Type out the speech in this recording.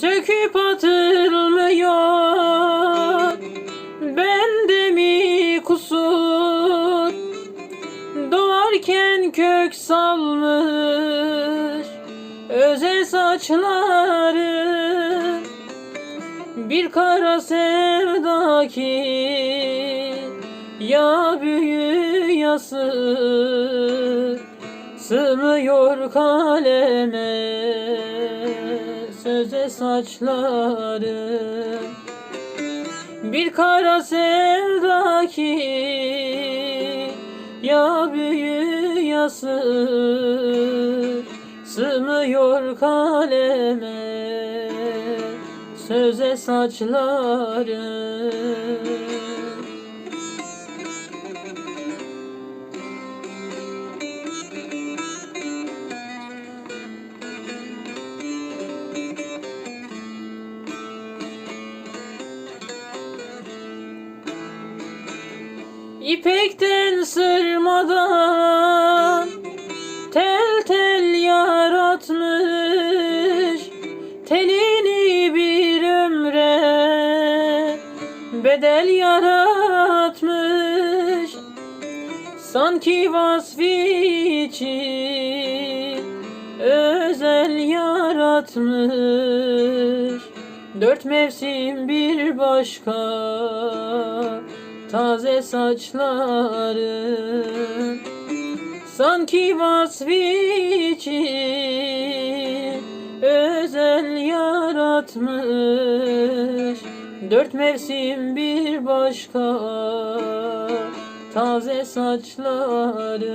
söküp atılmıyor. Bende mi kusur? Doğarken kök salmış Özel saçların Bir kara sevda ki Ya büyü ya sır Sığmıyor kaleme Söze saçlarım Bir kara sevda ki Ya büyü ya sır. Sığmıyor kaleme Söze saçlarım İpekten sırmadan tel tel yaratmış telini bir ömre bedel yaratmış. Sanki vasfi için özel yaratmış. Dört mevsim bir başka taze saçların sanki vasfi için özel yaratmış dört mevsim bir başka. Taze saçların